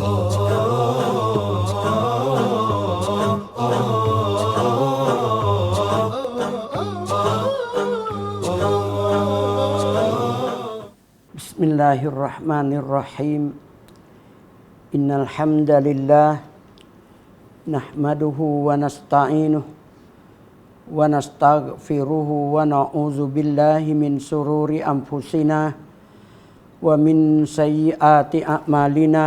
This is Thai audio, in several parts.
بسم الله الرحمن الرحيم إن الحمد لله نحمده ونستعينه ونستغفره ونعوذ بالله من سرور أنفسنا ومن سيئات أعمالنا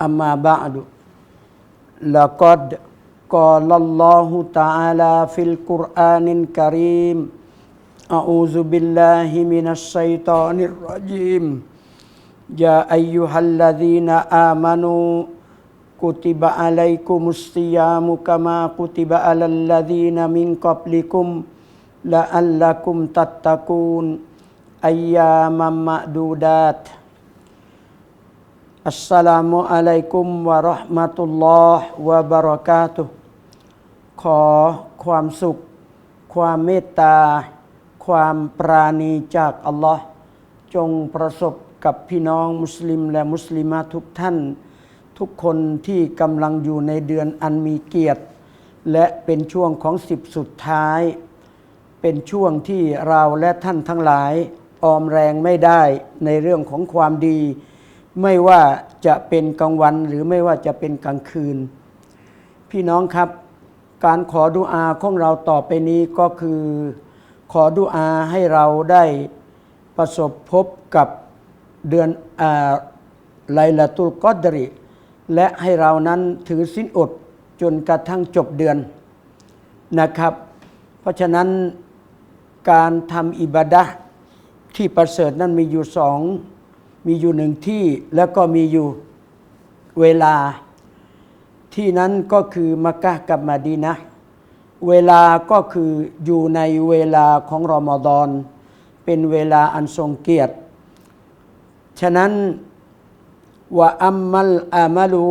أما بعد لقد قال الله تعالى في القرآن الكريم أعوذ بالله من الشيطان الرجيم يا أيها الذين آمنوا كتب عليكم الصيام كما كتب على الذين من قبلكم لعلكم تتقون أياما معدودات อัสสลามุอะลัยกุมวะเราะห์มะตุลลอฮ์วะบะเราะกาตุฮ์ขอความสุข ความเมตตา ความปราณีจากอัลลอฮ์จงประสบกับพี่น้องมุสลิมและมุสลิมาทุกท่าน ทุกคนที่กำลังอยู่ในเดือนอันมีเกียรติ และเป็นช่วงของสิบสุดท้าย เป็นช่วงที่เราและท่านทั้งหลาย ออมแรงไม่ได้ในเรื่องของความดี ไม่ว่าจะเป็นกลางวันหรือไม่ว่าจะเป็นกลางคืน พี่น้องครับ การขอดุอาของเราต่อไปนี้ก็คือ ขอดุอาให้เราได้ประสบพบกับเดือนอไลลาตุลกอดริ และให้เรานั้นถือสินอดจนกระทั่งจบเดือนนะครับ เพราะฉะนั้นการทำอิบาดะที่ประเสริฐนั้นมีอยู่สอง มีอยู่หนึ่งที่แล้วก็มีอยู่เวลาที่นั้นก็คือมักกะกับมาดีนะเวลาก็คืออยู่ในเวลาของรอมฎอน เป็นเวลาอันทรงเกียรติ ฉะนั้นว่าอัมมัลอามัลุ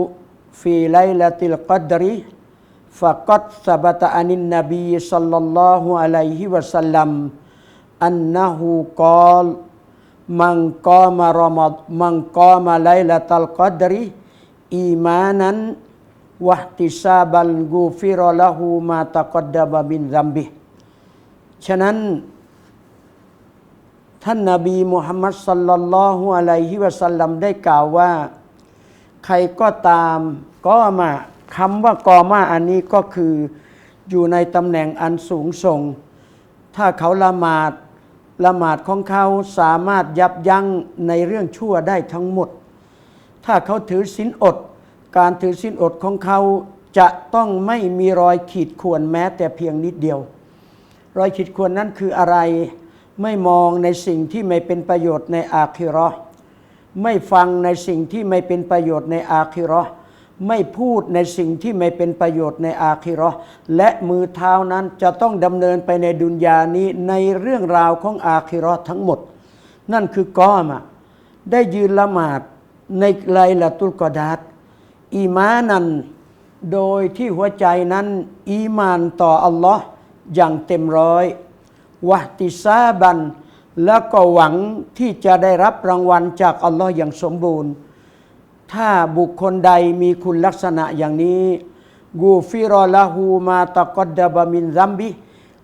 ฟีไลลาติลกัดริฟะกัดสบตะอานินนบีสัลลัลลอฮุอะลัยฮิวะสัลลัมอันนะฮูกอล man qama ramad man qama lailatal qadri imanan wahtisaban ghufira lahu ma taqaddama min dzambi ฉะนั้น ท่านนาบีมุฮัมมัดสัลลัลลอฮุอะลัยฮิวะสัลลัมได้กล่าวว่า ใครก็ตามก็มาคำว่ากอมาอันนี้ก็คืออยู่ในตำแหน่งอันสูงส่ง ถ้าเขาละหมาด ละหมาดของเขาสามารถยับยั้งในเรื่องชั่วได้ทั้งหมด ถ้าเขาถือศีลอด การถือศีลอดของเขาจะต้องไม่มีรอยขีดข่วนแม้แต่เพียงนิดเดียว รอยขีดข่วนนั้นคืออะไร ไม่มองในสิ่งที่ไม่เป็นประโยชน์ในอาคิราะห์ไม่ฟังในสิ่งที่ไม่เป็นประโยชน์ในอาคิราะห์ ไม่พูดในสิ่งที่ไม่เป็นประโยชน์ในอาคิราะห์และมือเท้านั้นจะต้องดำเนินไปในดุนยานี้ในเรื่องราวของอาคิราะห์ทั้งหมด นั่นคือกอมะได้ยืนละหมาดในไลละตุลกอดัดอีมานันโดยที่หัวใจนั้น อีมานต่ออัลลอฮ์อย่างเต็มร้อยวะติซาบัน แล้วก็หวังที่จะได้รับรางวัลจากอัลลอฮ์อย่างสมบูรณ์ ถ้าบุคคลใดมีคุณลักษณะอย่างนี้กูฟิรอละหูมาตะกอดดะบะมินซัมบิ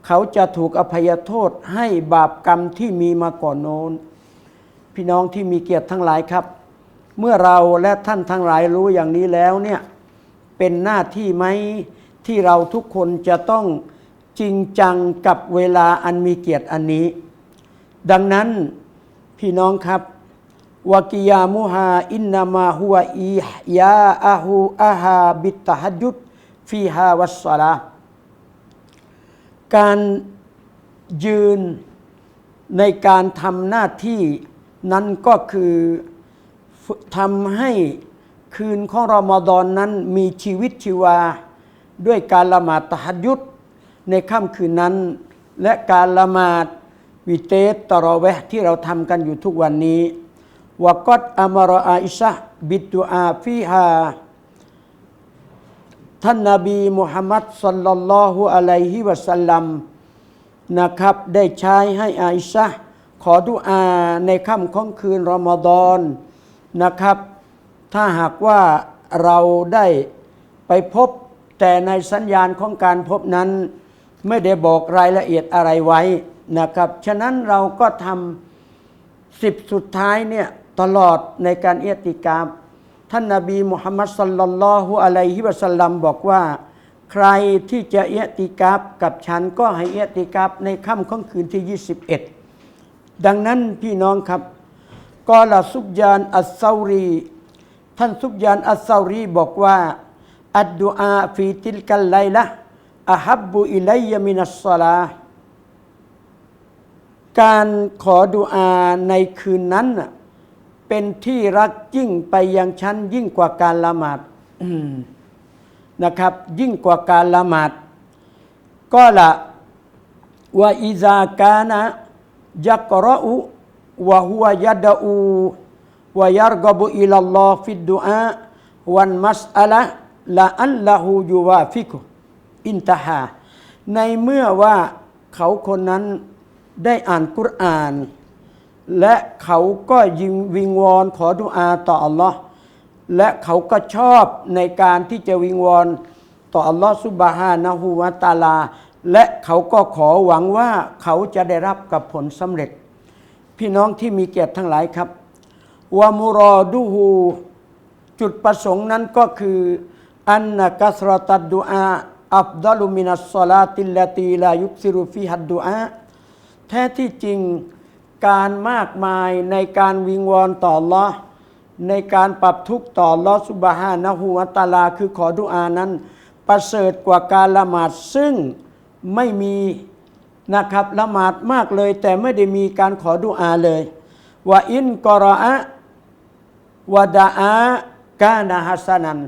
เขาจะถูกอภัยโทษให้บาปกรรมที่มีมาก่อนโน้น พี่น้องที่มีเกียรติทั้งหลายครับ เมื่อเราและท่านทั้งหลายรู้อย่างนี้แล้วเนี่ยเป็นหน้าที่ไหมที่เราทุกคนจะต้องจริงจังกับเวลาอันมีเกียรติอันนี้ ดังนั้นพี่น้องครับ วากิยามุฮาอินนามาฮุวอียาอาหูอาฮาบิตะฮัดยุดฟีฮาวัสสลาการยืนในการทำหน้าที่นั้นก็คือทำให้คืนของรอมฎอนนั้นมีชีวิตชีวา ด้วยการละหมาดตะฮัดยุดในค่ำคืนนั้น และการละหมาดวิเตสตรอเวห์ที่เราทำกันอยู่ทุกวันนี้ วกอดอามรออาอิชะบิดดุอาฟีฮาท่านนาบีมุฮัมมัดสัลลัลลอฮุอะลัยฮิวะสัลลัมนะครับได้ใช้ให้อาอิชะขอดุอาในค่ำของคืนรอมฎอนนะครับ ถ้าหากว่าเราได้ไปพบแต่ในสัญญาณของการพบนั้น ไม่ได้บอกรายละเอียดอะไรไว้นะครับ ฉะนั้นเราก็ทำสิบสุดท้ายเนี่ย ตลอดในการเอติกาฟท่านนาบีมุฮัมมัดสัลลัลลอฮุอะลัยฮิวะสัลลัมบอกว่า ใครที่จะเอติกาฟกับฉันก็ให้เอติกาฟในค่ำของคืนที่ 21 ดังนั้นพี่น้องครับกอลาซุบยานอัสซารี ท่านซุบยานอัสซารีบอกว่า อัดดุอาฟีติลกัลไลละอะฮับบุอิลัยยมินัสซลาการขอดุอาในคืนนั้นน่ะ เป็นที่รักยิ่งไปยังฉันยิ่งกว่าการละหมาดอืมนะครับ ยิ่งกว่าการละหมาด ก็ละว่าอิซากานะยักรอุวะฮุวยัดอูวะยัรกบุอิลัลลอฮฟิดดุอาวันมัสอะละละอัลละฮูยูวาฟิกุอินตฮาในเมื่อว่าเขาคนนั้นได้อ่านกุรอาน และเขาก็ยิงวิงวอนขอดุอาต่ออัลลอฮ์และเขาก็ชอบในการที่จะวิงวอนต่ออัลลอฮ์ซุบฮานะฮูวะตาลา และเขาก็ขอหวังว่าเขาจะได้รับกับผลสำเร็จ พี่น้องที่มีเกียรติทั้งหลายครับวามุรอดูฮูจุดประสงค์นั้นก็คืออันนะกัสรตัดดุอาอัฟดาลุมินัสซอลาติลลตีลายุกซิรุฟิฮัดดุอาแท้ที่จริง การมากมายในการวิงวอนต่อ Allah ในการปรับทุกข์ต่อ Allah สุบฮานะฮูวะตาลา คือขอดุอานั้น ประเสริฐกว่าการละหมาดซึ่งไม่มีนะครับละหมาดมากเลย แต่ไม่ได้มีการขอดุอาเลยว่าอินกอรอะวดาอากานาฮัสนัน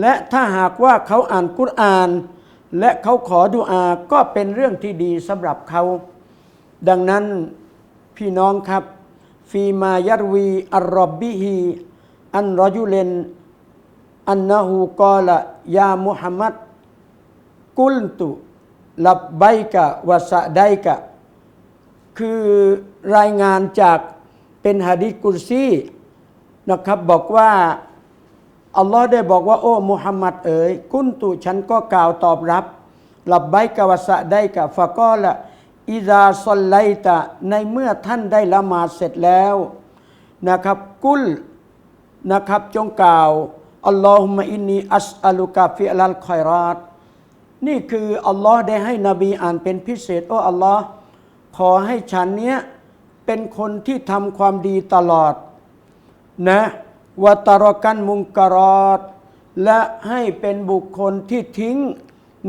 และถ้าหากว่าเขาอ่านกุรอาน และเขาขอดุอาก็เป็นเรื่องที่ดีสำหรับเขา ดังนั้น พี่น้องครับ ฟีมายารวีอัลรอบบิฮีอันรอยุเลนอันนะฮูกอละยามุฮัมมัดกุลตุลับไบกะวะสะไดกะ คือรายงานจากเป็นฮะดิษกุรซีนะครับบอกว่า อัลลอฮ์ได้บอกว่า โอ้มุฮัมมัดเอ๋ยกุนตุฉันก็กล่าวตอบรับลับไบกะวะสะไดกะฟะกอละ อิซาซอลไลตะในเมื่อท่านได้ละหมาดเสร็จแล้วนะครับ กุลนะครับจงกล่าวอัลลอฮุมะอินนีอัสอัลุกะฟิอัลคอยรัตนี่คืออัลลอฮ์ได้ให้นบีอ่านเป็นพิเศษโอ้อัลลอฮ์ขอให้ฉันเนี้ยเป็นคนที่ทำความดีตลอดนะวตารกันมุงกรอดและให้เป็นบุคคลที่ทิ้ง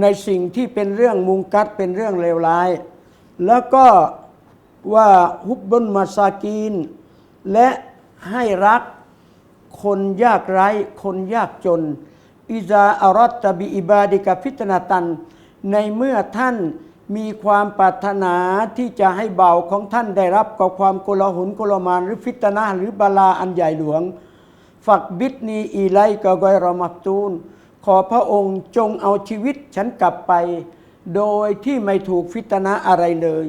ในสิ่งที่เป็นเรื่องมุงกัดเป็นเรื่องเลวร้าย แล้วก็ว่าฮุบบุนมาซากีน และให้รักคนยากไร้ คนยากจน อิซาอารัตตบิอิบาดิกาฟิตนาตัน ในเมื่อท่านมีความปรารถนาที่จะให้เบาของท่านได้รับกับความโกลาหุนโกลมานหรือฟิตนาหรือบาลาอันใหญ่หลวง ฝักบิดนีอีไลกะกอยรอมักตูน ขอพระองค์จงเอาชีวิตฉันกลับไป โดยที่ไม่ถูกฟิตนาอะไรเลย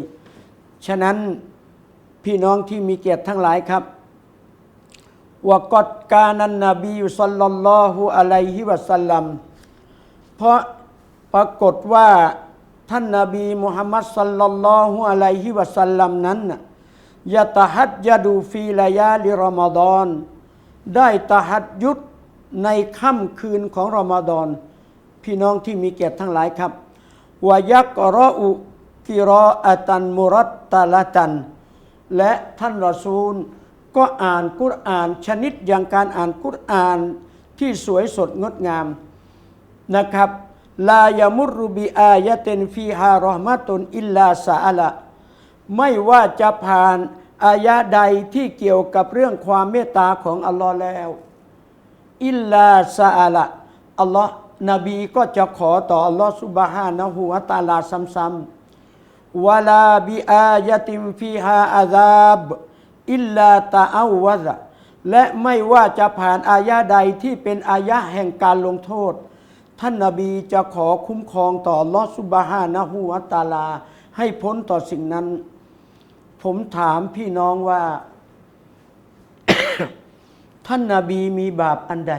ฉะนั้นพี่น้องที่มีเกียรติทั้งหลายครับวกอดกานันนบีสัลลัลลอฮุอะลัยฮิวะสัลลัมเพราะปรากฏว่าท่านนาบีมุฮัมมัดสัลลัลลอฮุอะลัยฮิวะสัลลัมนั้นน่ะยะตะฮัดยะดูฟีลายาลิรอมฎอนได้ตะฮัดยุดในค่ำคืนของรอมฎอนพี่น้องที่มีเกียรติทั้งหลายครับ วายักรออุกิรออะตันมุรัตตะละตัน และท่านรอซูล ก็อ่านกุรอานชนิดอย่างการอ่านกุรอานที่สวยสดงดงามนะครับลายมุรุบิอายะเตนฟีฮารอมะตุนอิลลาซาละไม่ว่าจะผ่านอายะใดที่เกี่ยวกับเรื่องความเมตตาของอัลลอฮ์แล้ว อิลลาซาละอัลลอฮ์ นบีก็จะขอต่ออัลลอฮ์สุบฮานะฮูวะตาลาซ้ำๆวะลาบิอายติมฟีฮาอาซาบอิลลาตาอาวะซะและไม่ว่าจะผ่านอายะใดที่เป็นอายะแห่งการลงโทษ ท่านนาบีจะขอคุ้มครองต่ออัลลอฮ์สุบฮานะฮูวะตาลา ให้พ้นต่อสิ่งนั้น ผมถามพี่น้องว่า ท่านนาบีมีบาปอันใด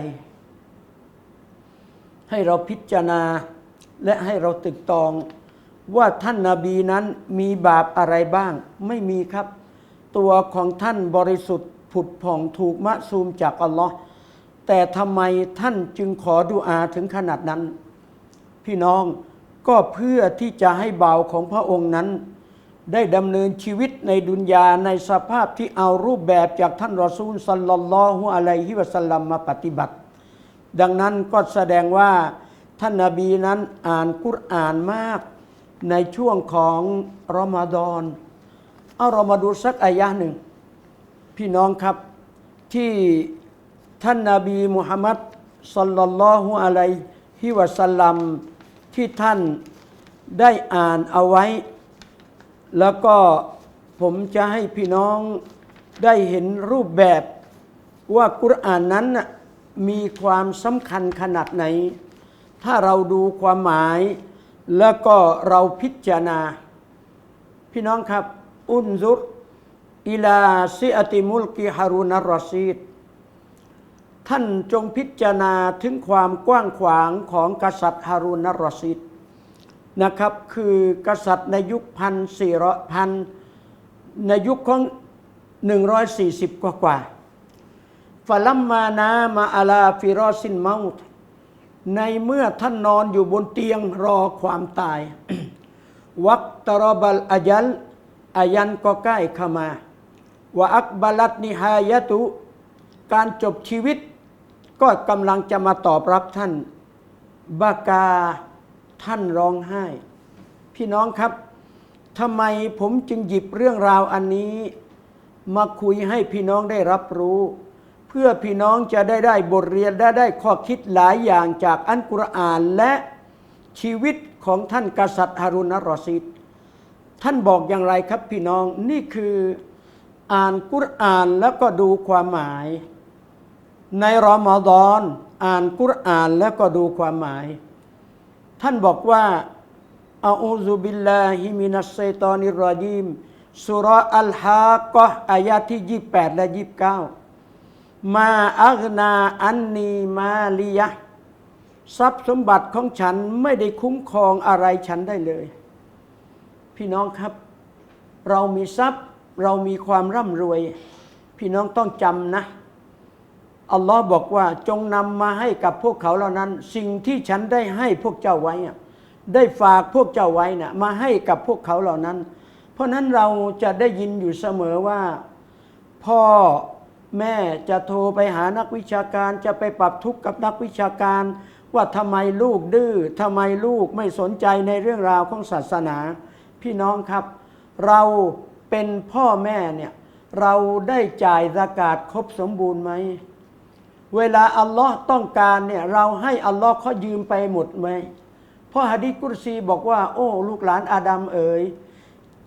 ให้เราพิจารณาและให้เราตึกตอง ว่าท่านนาบีนั้นมีบาปอะไรบ้าง ไม่มีครับ ตัวของท่านบริสุทธิ์ผุดผ่องถูกมะซูมจากอัลลอฮ์แต่ทำไมท่านจึงขอดุอาถึงขนาดนั้น พี่น้องก็เพื่อที่จะให้เบาของพระองค์นั้น ได้ดำเนินชีวิตในดุนยาในสภาพที่เอารูปแบบจากท่านรอซูลสัลลัลลอฮุอะลัยฮิวะสัลลัมมาปฏิบัติ ดังนั้นก็แสดงว่าท่านนาบีนั้นอ่านกุรอานมาก ในช่วงของรอมฎอนเอาเรามาดูสักอายะหนึ่ง พี่น้องครับที่ท่านนาบีมุฮัมมัดสัลลัลลอฮุอะลัยฮิวะสัลลัมที่ท่านได้อ่านเอาไว้ แล้วก็ผมจะให้พี่น้องได้เห็นรูปแบบว่ากุรอานนั้นน่ะ มีความสำคัญขนาดไหน ถ้าเราดูความหมาย แล้วก็เราพิจารณา พี่น้องครับ อุนซุรอิลาซิอติมุลกิฮารุนารอซีดท่านจงพิจารณาถึงความกว้างขวางของกษัตริย์ฮารุนารอซีดนะครับ คือกษัตริย์ในยุคพันสี่ร้อยพันในยุคของ140กว่ากว่า ฟลัมมานามาอาลาฟิรอซินเมาต์ในเมื่อท่านนอนอยู่บนเตียงรอความตาย วักตรบัลอายัลอายันก็ใกล้เข้ามาวะอักบัลัตนิฮายะตุ การจบชีวิต ก็กำลังจะมาตอบรับท่านบากาท่านร้องไห้ พี่น้องครับทำไมผมจึงหยิบเรื่องราวอันนี้ มาคุยให้พี่น้องได้รับรู้ พื่อพี่น้องจะได้ได้บทเรียนและได้ข้อคิดหลายอย่างจากอันกุรอานและชีวิตของท่านกษัตริย์ฮารุนรอซิดท่านบอกอย่างไรครับพี่น้องนี่คืออ่านกุรอานแล้วก็ดูความหมาย ในรอมฎอนอ่านกุรอานแล้วก็ดูความหมาย ท่านบอกว่าอาอูซุบิลลาฮิมินัสไซตอนิรรอญีมสุรอัลฮากะอายะที่ 28 และ 29 มาอักนาอันนีมาลียะทรัพย์สมบัติของฉันไม่ได้คุ้มครองอะไรฉันได้เลย พี่น้องครับ เรามีทรัพย์เรามีความร่ำรวย พี่น้องต้องจำนะอัลลอฮ์บอกว่าจงนำมาให้กับพวกเขาเหล่านั้น สิ่งที่ฉันได้ให้พวกเจ้าไว้ ได้ฝากพวกเจ้าไว้นะ่ะมาให้กับพวกเขาเหล่านั้น เพราะนั้นเราจะได้ยินอยู่เสมอว่า พ่อ แม่จะโทรไปหานักวิชาการจะไปปรับทุกข์กับนักวิชาการ ว่าทำไมลูกดื้อทำไมลูกไม่สนใจในเรื่องราวของศาสนา พี่น้องครับ เราเป็นพ่อแม่เนี่ยเราได้จ่ายสกาดครบสมบูรณ์ไหมเวลาอัลลอฮ์ต้องการเนี่ยเราให้อัลลอฮ์เขายืมไปหมดไหมเพราะฮะดิษกุรซีบอกว่า โอ้ ลูกหลานอาดัมเอ๋ย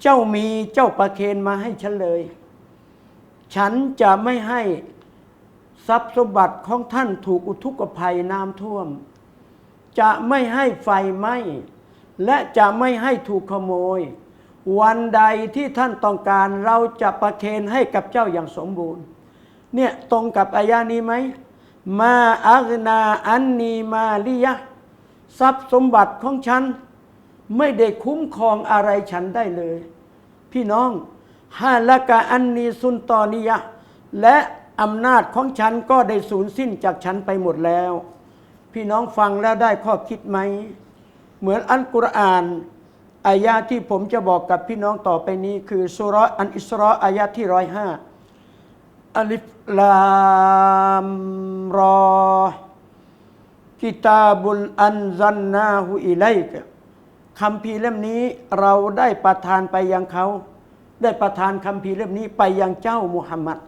เจ้ามีเจ้าประเคนมาให้ฉันเลย ฉันจะไม่ให้ทรัพย์สมบัติของท่านถูกอุทุกภัยน้ำท่วม จะไม่ให้ไฟไหม้และจะไม่ให้ถูกขโมย วันใดที่ท่านต้องการเราจะประเคนให้กับเจ้าอย่างสมบูรณ์ เนี่ยตรงกับอายานี้ไหม มาอักนาอันนีมาลิยะ ทรัพย์สมบัติของฉัน ไม่ได้คุ้มครองอะไรฉันได้เลย พี่น้อง ฮาละกะอันนีซุนตอนิยะ และอำนาจของฉันก็ได้สูญสิ้นจากฉันไปหมดแล้ว พี่น้องฟังแล้วได้ข้อคิดไหม เหมือนอันกุรอานอายะที่ผมจะบอกกับพี่น้องต่อไปนี้ คือสุรอันอิสราะห์อายะที่ร้อยห้าอัลิฟลามรอกิตาบุลอันซันนาหุอิไลกคำพีเล่มนี้เราได้ประทานไปยังเขา ได้ประทานคำพีร์เล่มนี้ไปยังเจ้ามุฮัมมัด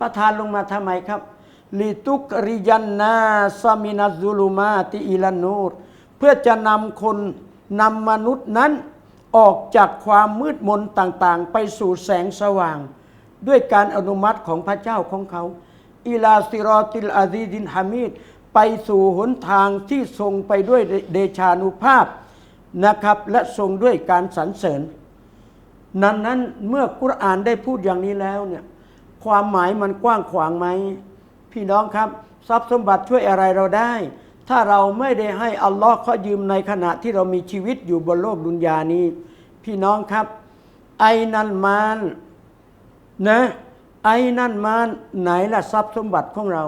ประทานลงมาทำไมครับลิตุกริยันนาสมินัซุลุมาติอิลานูรเพื่อจะนำคนนำมนุษย์นั้นออกจากความมืดมนต่างๆ ไปสู่แสงสว่าง ด้วยการอนุมัติของพระเจ้าของเขา อิลาซิรอติลอาซีดินฮามิดไปสู่หนทางที่ทรงไปด้วยเดชานุภาพนะครับ และทรงด้วยการสรรเสริญ นั้นนั้นเมื่อกุรอานได้พูดอย่างนี้แล้วเนี่ยความหมายมันกว้างขวางไหม พี่น้องครับ ทรัพย์สมบัติช่วยอะไรเราได้ ถ้าเราไม่ได้ให้อัลลอฮ์เขายืมในขณะที่เรามีชีวิตอยู่บนโลกดุนยานี้ พี่น้องครับ ไอ้นันมานนะไอ้นั่นมานไหนละทรัพย์สมบัติของเรา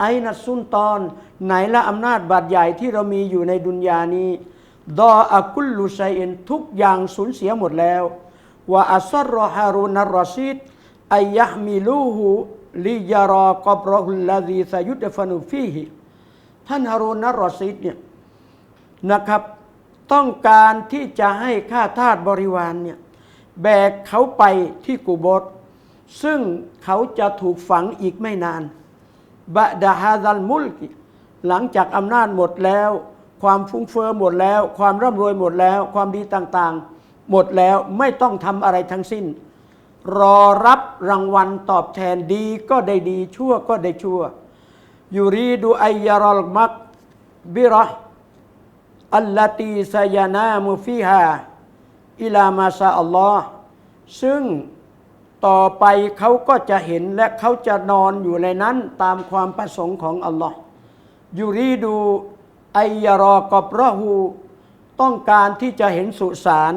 ไอ้นัสุนตอน ไหนละอำนาจบาดใหญ่ที่เรามีอยู่ในดุนยานี้ดออากุลลุชัยเอ็นทุกอย่างสูญเสียหมดแล้ว ว่าอัสรอฮารุนรอซิดอายะมิลูหูลิยารอกบรอฮุลลาดีสยุดฟานุฟีฮิท่านฮารุนรอซิดเนี่ยนะครับต้องการที่จะให้ข้าทาสบริวารเนี่ยแบกเขาไปที่กุโบสซึ่งเขาจะถูกฝังอีกไม่นานบะดาฮาซัลมุลกิหลังจากอำนาจหมดแล้ว ความฟุ้งเฟ้อหมดแล้ว ความร่ำรวยหมดแล้ว ความดีต่างๆ หมดแล้วไม่ต้องทำอะไรทั้งสิ้น รอรับรางวัลตอบแทนดีก็ได้ดีชั่วก็ได้ชั่วยูรีดูไอยารอลมักบิรออัลลตีซยานามุฟิฮาอิลามาซาอัลลอฮ์ซึ่งต่อไปเขาก็จะเห็นและเขาจะนอนอยู่ในนั้นตามความประสงค์ของอัลลอฮ์ยูรีดูไอยารอกอบรอหูต้องการที่จะเห็นสุสาน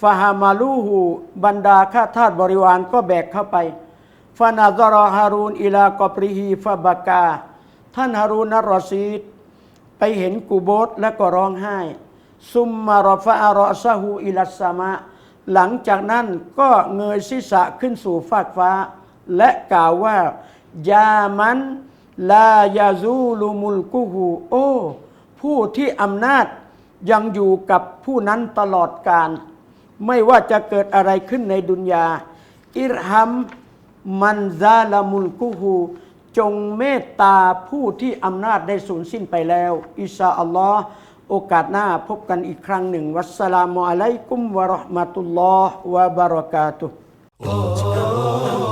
ฟาฮามาลูหูบรรดาข้าทาสบริวารก็แบกเข้าไปฟานาซรอฮารูนอิลากอบริฮีฟาบากา ท่านฮารูนนารอซีดไปเห็นกูโบสแล้วก็ร้องไห้ ซุมมารอฟะอารอซาหูอิลัสสามะ หลังจากนั้นก็เงยศีรษะขึ้นสู่ฟากฟ้า และกล่าวว่ายามันลายาซูลูมุลกุหูโอ้ผู้ที่อำนาจยังอยู่กับผู้นั้นตลอดกาล ไม่ว่าจะเกิดอะไรขึ้นในดุนยา อิรฮัมมันซาลามุลกุฮูจงเมตตาผู้ที่อำนาจได้สูญสิ้นไปแล้ว อิชาอัลลอฮ์โอกาสหน้าพบกันอีกครั้งหนึ่ง วัสสลามุอะลัยกุมวะราะห์มะตุลลอฮ์วะบะเราะกาตุฮ์